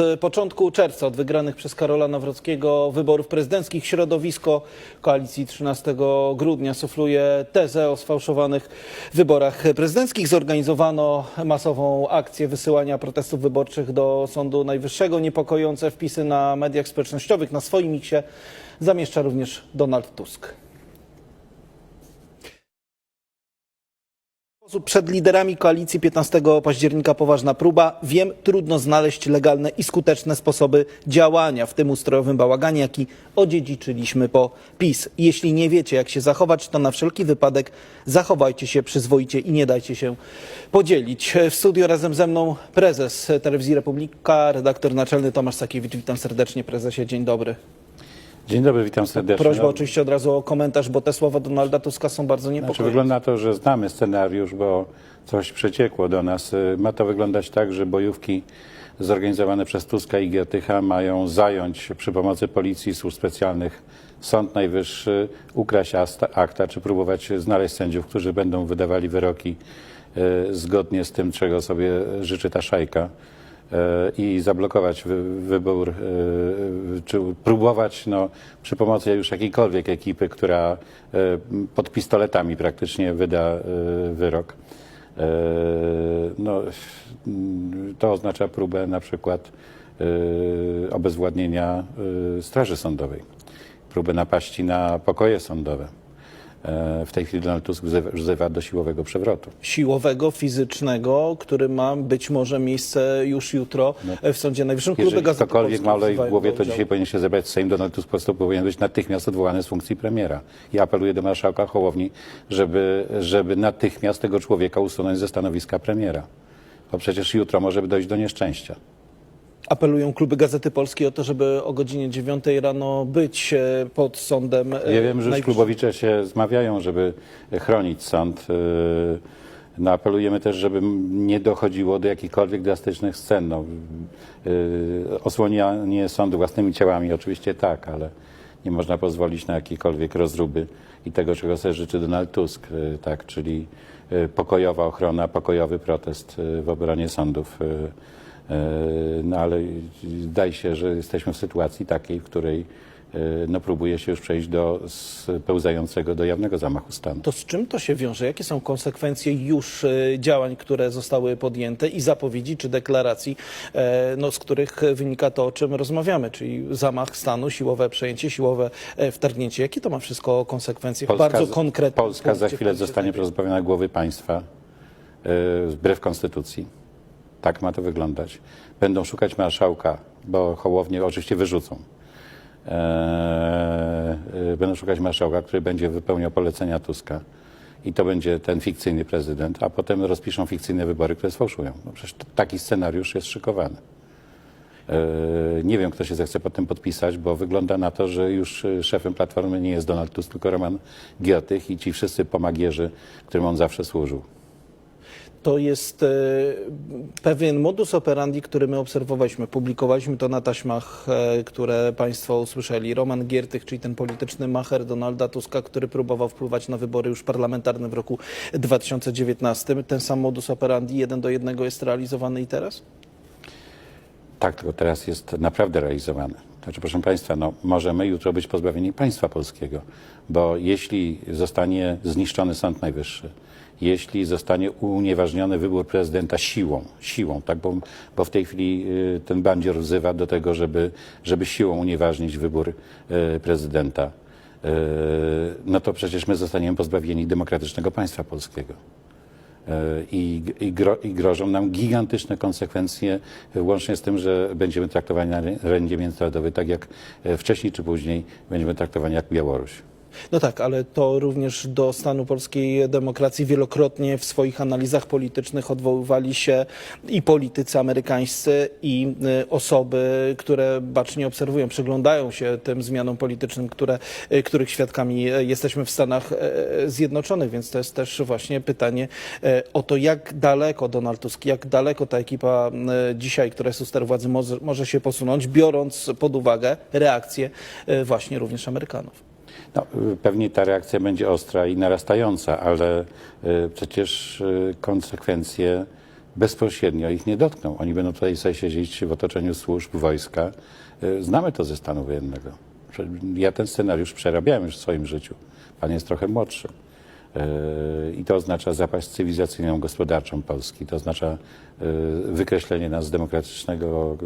e, początku czerwca, od wygranych przez Karola Nawrockiego wyborów prezydenckich, środowisko koalicji 13 grudnia sufluje tezę o sfałszowanych wyborach prezydenckich. Zorganizowano masową akcję wysyłania protestów wyborczych do Sądu Najwyższego. Niepokojące wpisy na mediach społecznościowych. Na swoim miksie zamieszcza również Donald Tusk. Przed liderami koalicji 15 października poważna próba. Wiem, trudno znaleźć legalne i skuteczne sposoby działania w tym ustrojowym bałaganie, jaki odziedziczyliśmy po PiS. Jeśli nie wiecie, jak się zachować, to na wszelki wypadek zachowajcie się przyzwoicie i nie dajcie się podzielić. W studio razem ze mną prezes Telewizji Republika, redaktor naczelny Tomasz Sakiewicz. Witam serdecznie, prezesie. Dzień dobry. Dzień dobry, witam serdecznie. Prośba oczywiście od razu o komentarz, bo te słowa Donalda Tuska są bardzo znaczy, niepokojące. wygląda na to, że znamy scenariusz, bo coś przeciekło do nas. Y, Ma to wyglądać tak, że bojówki zorganizowane przez Tuska i Giertycha mają zająć przy pomocy policji, służb specjalnych Sąd Najwyższy, ukraść akta, czy próbować znaleźć sędziów, którzy będą wydawali wyroki y, zgodnie z tym, czego sobie życzy ta szajka. I zablokować wy, wybór, e, czy próbować no, przy pomocy już jakiejkolwiek ekipy, która e, pod pistoletami praktycznie wyda e, wyrok. No, to oznacza próbę na przykład obezwładnienia Straży Sądowej, próbę napaści na pokoje sądowe. E, W tej chwili Donald Tusk wzywa, do siłowego przewrotu. siłowego, fizycznego, który ma być może miejsce już jutro w Sądzie Najwyższym. Kluby Jeżeli Gazety ktokolwiek ma olej w głowie, to dzisiaj powinien się zebrać Sejm. Donald Tusk po prostu powinien być natychmiast odwołany z funkcji premiera. I apeluję do marszałka Hołowni, żeby, żeby natychmiast tego człowieka usunąć ze stanowiska premiera. Bo przecież jutro może dojść do nieszczęścia. Apelują kluby Gazety Polskiej o to, żeby o godzinie 9 rano być e, pod sądem. e, Ja wiem, że już klubowicze się zmawiają, żeby chronić sąd. Yy, No, apelujemy też, żeby nie dochodziło do jakichkolwiek drastycznych scen. No, osłanianie sądu własnymi ciałami oczywiście tak, ale nie można pozwolić na jakiekolwiek rozruby i tego, czego sobie życzy Donald Tusk, tak, czyli pokojowa ochrona, pokojowy protest w obronie sądów. Yy, No ale zdaje się, że jesteśmy w sytuacji takiej, w której yy, no, próbuje się już przejść do spełzającego do jawnego zamachu stanu. To z czym to się wiąże? Jakie są konsekwencje już e, działań, które zostały podjęte i zapowiedzi czy deklaracji, e, no, z których wynika to, o czym rozmawiamy, czyli zamach stanu, siłowe przejęcie, siłowe e, wtargnięcie. Jakie to ma wszystko konsekwencje w bardzo konkretnym Polska za chwilę zostanie pozbawiona głowy państwa wbrew konstytucji. Tak ma to wyglądać. Będą szukać marszałka, bo Hołownię oczywiście wyrzucą. Eee, yy, będą szukać marszałka, który będzie wypełniał polecenia Tuska. I to będzie ten fikcyjny prezydent, a potem rozpiszą fikcyjne wybory, które sfałszują. No przecież taki scenariusz jest szykowany. Eee, Nie wiem, kto się zechce pod tym podpisać, bo wygląda na to, że już e, szefem Platformy nie jest Donald Tusk, tylko Roman Giertych i ci wszyscy pomagierzy, którym on zawsze służył. To jest e, pewien modus operandi, który my obserwowaliśmy. Publikowaliśmy to na taśmach, e, które Państwo usłyszeli. Roman Giertych, czyli ten polityczny macher Donalda Tuska, który próbował wpływać na wybory już parlamentarne w roku 2019. Ten sam modus operandi jeden do jednego jest realizowany i teraz? Tak, tylko teraz jest naprawdę realizowany. Znaczy, proszę Państwa, no, możemy jutro być pozbawieni państwa polskiego, bo jeśli zostanie zniszczony Sąd Najwyższy, jeśli zostanie unieważniony wybór prezydenta siłą, siłą, tak, bo, bo w tej chwili y, ten bandzior wzywa do tego, żeby, żeby siłą unieważnić wybór y, prezydenta, y, no to przecież my zostaniemy pozbawieni demokratycznego państwa polskiego. I, i, gro, i grożą nam gigantyczne konsekwencje, łącznie z tym, że będziemy traktowani na arenie międzynarodowej tak jak wcześniej czy później będziemy traktowani jak Białoruś. No tak, ale to również do stanu polskiej demokracji wielokrotnie w swoich analizach politycznych odwoływali się i politycy amerykańscy, i y, osoby, które bacznie obserwują, przyglądają się tym zmianom politycznym, które, y, których świadkami y, jesteśmy w Stanach Zjednoczonych. Więc to jest też właśnie pytanie o to, jak daleko Donald Tusk, jak daleko ta ekipa dzisiaj, która jest u steru władzy, może, może się posunąć, biorąc pod uwagę reakcję właśnie również Amerykanów. No, pewnie ta reakcja będzie ostra i narastająca, ale y, przecież y, konsekwencje bezpośrednio ich nie dotkną. Oni będą tutaj sobie siedzieć w otoczeniu służb, wojska. Y, Znamy to ze stanu wojennego. Ja ten scenariusz przerabiałem już w swoim życiu. Pan jest trochę młodszy. I to oznacza zapaść cywilizacyjną, gospodarczą Polski. To oznacza wykreślenie nas z demokratycznego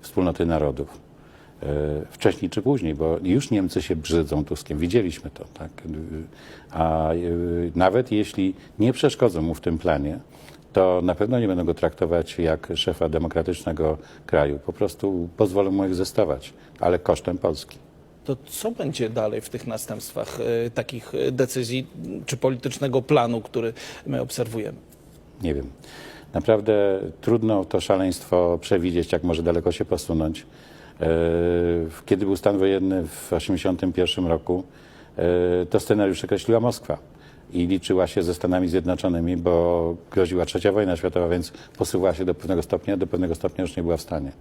wspólnoty narodów. Y, Wcześniej czy później, bo już Niemcy się brzydzą Tuskiem. Widzieliśmy to. Tak? Y, A y, nawet jeśli nie przeszkodzą mu w tym planie, to na pewno nie będą go traktować jak szefa demokratycznego kraju. Po prostu pozwolą mu egzystować, ale kosztem Polski. To co będzie dalej w tych następstwach e, takich e, decyzji czy politycznego planu, który my obserwujemy? Nie wiem. Naprawdę trudno to szaleństwo przewidzieć, jak może daleko się posunąć. E, Kiedy był stan wojenny w 1981 roku, e, to scenariusz określiła Moskwa i liczyła się ze Stanami Zjednoczonymi, bo groziła trzecia wojna światowa, więc posuwała się do pewnego stopnia, do pewnego stopnia już nie była w stanie.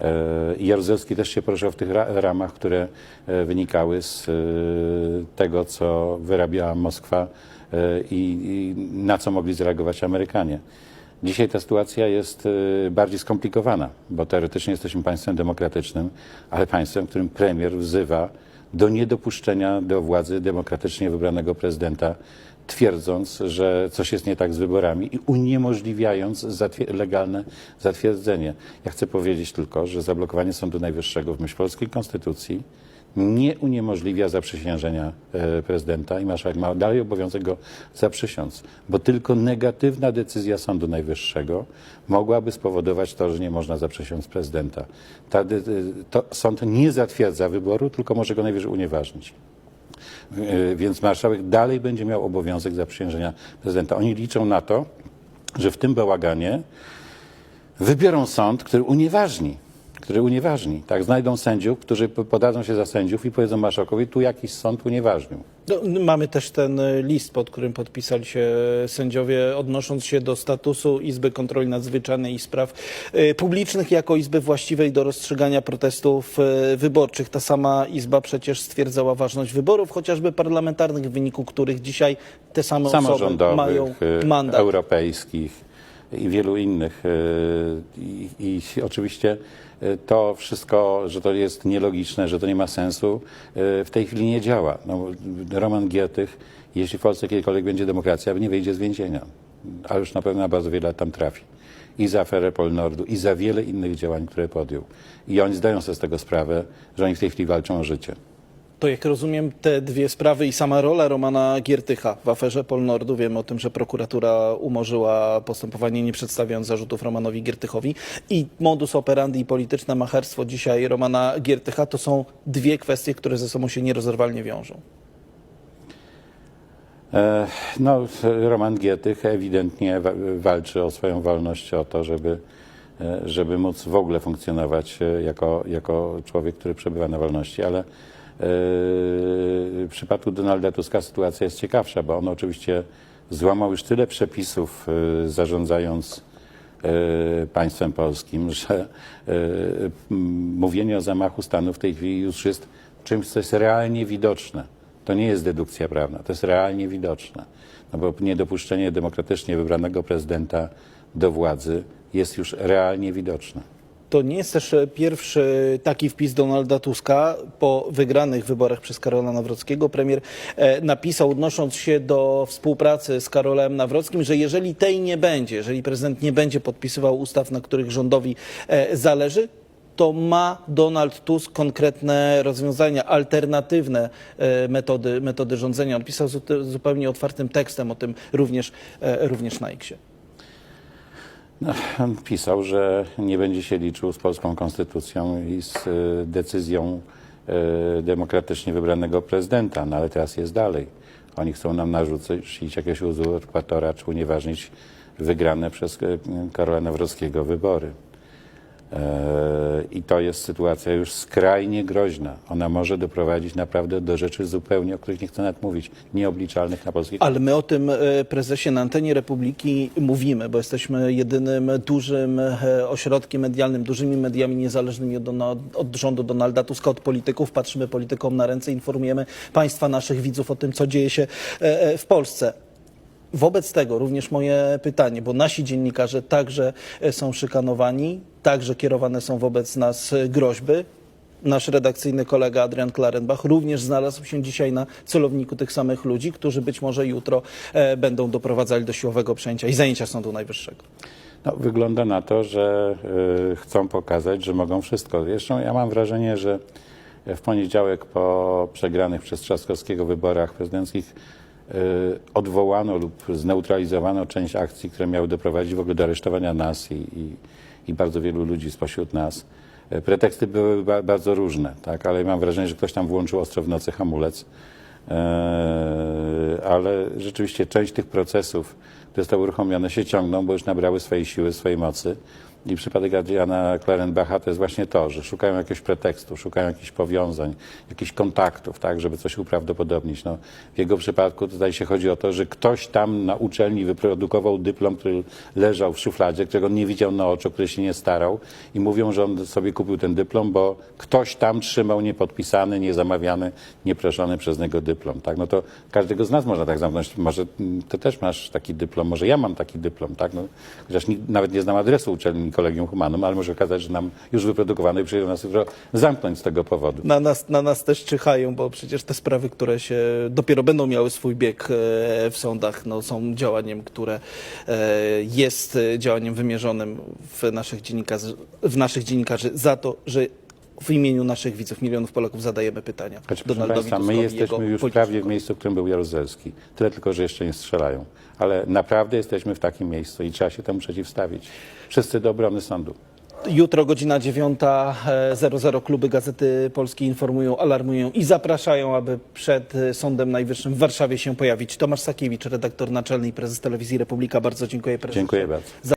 E, I Jaruzelski też się poruszał w tych ra- ramach, które wynikały z tego, co wyrabiała Moskwa i na co mogli zareagować Amerykanie. Dzisiaj ta sytuacja jest e, bardziej skomplikowana, bo teoretycznie jesteśmy państwem demokratycznym, ale państwem, w którym premier wzywa do niedopuszczenia do władzy demokratycznie wybranego prezydenta, twierdząc, że coś jest nie tak z wyborami i uniemożliwiając zatwier- legalne zatwierdzenie. Ja chcę powiedzieć tylko, że zablokowanie Sądu Najwyższego w myśl polskiej konstytucji nie uniemożliwia zaprzysiężenia e, prezydenta i marszałek ma dalej obowiązek go zaprzysiąc, bo tylko negatywna decyzja Sądu Najwyższego mogłaby spowodować to, że nie można zaprzysiąc prezydenta. Ta, de- to sąd nie zatwierdza wyboru, tylko może go najwyżej unieważnić. E, Więc marszałek dalej będzie miał obowiązek zaprzysiężenia prezydenta. Oni liczą na to, że w tym bałaganie wybiorą sąd, który unieważni, który unieważni. Tak, znajdą sędziów, którzy po- podadzą się za sędziów i powiedzą marszałkowi, tu jakiś sąd unieważnił. No, mamy też ten e, list, pod którym podpisali się sędziowie, odnosząc się do statusu Izby Kontroli Nadzwyczajnej i Spraw e, Publicznych jako Izby właściwej do rozstrzygania protestów e, wyborczych. Ta sama Izba przecież stwierdzała ważność wyborów, chociażby parlamentarnych, w wyniku których dzisiaj te same osoby mają e, mandat. europejskich i wielu innych. e, I, I oczywiście e, to wszystko, że to jest nielogiczne, że to nie ma sensu, e, w tej chwili nie działa. No, Roman Giertych, jeśli w Polsce kiedykolwiek będzie demokracja, nie wyjdzie z więzienia, a już na pewno na bardzo wiele lat tam trafi. I za aferę Polnordu, i za wiele innych działań, które podjął. I oni zdają sobie z tego sprawę, że oni w tej chwili walczą o życie. To jak rozumiem te dwie sprawy i sama rola Romana Giertycha w aferze Polnordu, wiemy o tym, że prokuratura umorzyła postępowanie nie przedstawiając zarzutów Romanowi Giertychowi i modus operandi i polityczne macherstwo dzisiaj Romana Giertycha to są dwie kwestie, które ze sobą się nierozerwalnie wiążą. E, No, Roman Gietych ewidentnie wa- walczy o swoją wolność, o to, żeby, e, żeby móc w ogóle funkcjonować e, jako, jako człowiek, który przebywa na wolności, ale w przypadku Donalda Tuska sytuacja jest ciekawsza, bo on oczywiście złamał już tyle przepisów, e, zarządzając e, państwem polskim, że mówienie o zamachu stanu w tej chwili już jest czymś, co jest realnie widoczne. To nie jest dedukcja prawna, to jest realnie widoczne. No bo niedopuszczenie demokratycznie wybranego prezydenta do władzy jest już realnie widoczne. To nie jest też e, pierwszy taki wpis Donalda Tuska po wygranych wyborach przez Karola Nawrockiego. Premier e, napisał, odnosząc się do współpracy z Karolem Nawrockim, że jeżeli tej nie będzie, jeżeli prezydent nie będzie podpisywał ustaw, na których rządowi e, zależy, to ma Donald Tusk konkretne rozwiązania, alternatywne metody, metody rządzenia. On pisał zu- zupełnie otwartym tekstem o tym również, również na X. Pisał, że nie będzie się liczył z polską konstytucją i z e, decyzją e, demokratycznie wybranego prezydenta, no ale teraz jest dalej. Oni chcą nam narzucić jakiegoś uzurpatora, czy unieważnić wygrane przez e, Karola Nawrockiego wybory. E, I to jest sytuacja już skrajnie groźna. Ona może doprowadzić naprawdę do rzeczy zupełnie, o których nie chcę nawet mówić, nieobliczalnych na polskiej Ale my o tym e, prezesie na antenie Republiki mówimy, bo jesteśmy jedynym dużym e, ośrodkiem medialnym, dużymi mediami niezależnymi od, od, rządu Donalda Tuska, od polityków. Patrzymy politykom na ręce, informujemy Państwa, naszych widzów o tym, co dzieje się e, w Polsce. Wobec tego również moje pytanie, bo nasi dziennikarze także e, są szykanowani, także kierowane są wobec nas e, groźby. Nasz redakcyjny kolega Adrian Klarenbach również znalazł się dzisiaj na celowniku tych samych ludzi, którzy być może jutro e, będą doprowadzali do siłowego przejęcia i zajęcia Sądu Najwyższego. No, wygląda na to, że chcą pokazać, że mogą wszystko. Zresztą ja mam wrażenie, że w poniedziałek po przegranych przez Trzaskowskiego wyborach prezydenckich odwołano lub zneutralizowano część akcji, które miały doprowadzić w ogóle do aresztowania nas i, i, i bardzo wielu ludzi spośród nas. Y, Preteksty były ba bardzo różne, tak? ale mam wrażenie, że ktoś tam włączył ostro w nocy hamulec. Eee, ale rzeczywiście część tych procesów, które zostały uruchomione, się ciągną, bo już nabrały swojej siły, swojej mocy. I przypadek Adriana Klarenbacha to jest właśnie to, że szukają jakiegoś pretekstu, szukają jakichś powiązań, jakichś kontaktów, tak, żeby coś uprawdopodobnić. No, w jego przypadku tutaj się chodzi o to, że ktoś tam na uczelni wyprodukował dyplom, który leżał w szufladzie, którego nie widział na oczy, który się nie starał i mówią, że on sobie kupił ten dyplom, bo ktoś tam trzymał niepodpisany, niezamawiany, nieproszony przez niego dyplom. Tak? No to każdego z nas można tak zamknąć. Może ty też masz taki dyplom, może ja mam taki dyplom, tak? No, chociaż nawet nie znam adresu uczelni Kolegium Humanum, ale może okazać, że nam już wyprodukowano i przyjdzie nas jutro zamknąć z tego powodu. Na nas, na nas też czyhają, bo przecież te sprawy, które się dopiero będą miały swój bieg e, w sądach, no, są działaniem, które e, jest e, działaniem wymierzonym w naszych, w naszych dziennikarzy za to, że w imieniu naszych widzów, milionów Polaków zadajemy pytania Znaczy, Donaldowi Państwa, my jesteśmy już prawie w miejscu, w którym był Jaruzelski. Tyle tylko, że jeszcze nie strzelają. Ale naprawdę jesteśmy w takim miejscu i trzeba się temu przeciwstawić. Wszyscy do obrony sądu. Jutro godzina 9.00 kluby Gazety Polskiej informują, alarmują i zapraszają, aby przed e, Sądem Najwyższym w Warszawie się pojawić. Tomasz Sakiewicz, redaktor naczelny i prezes Telewizji Republika. Bardzo dziękuję prezesie. Dziękuję bardzo.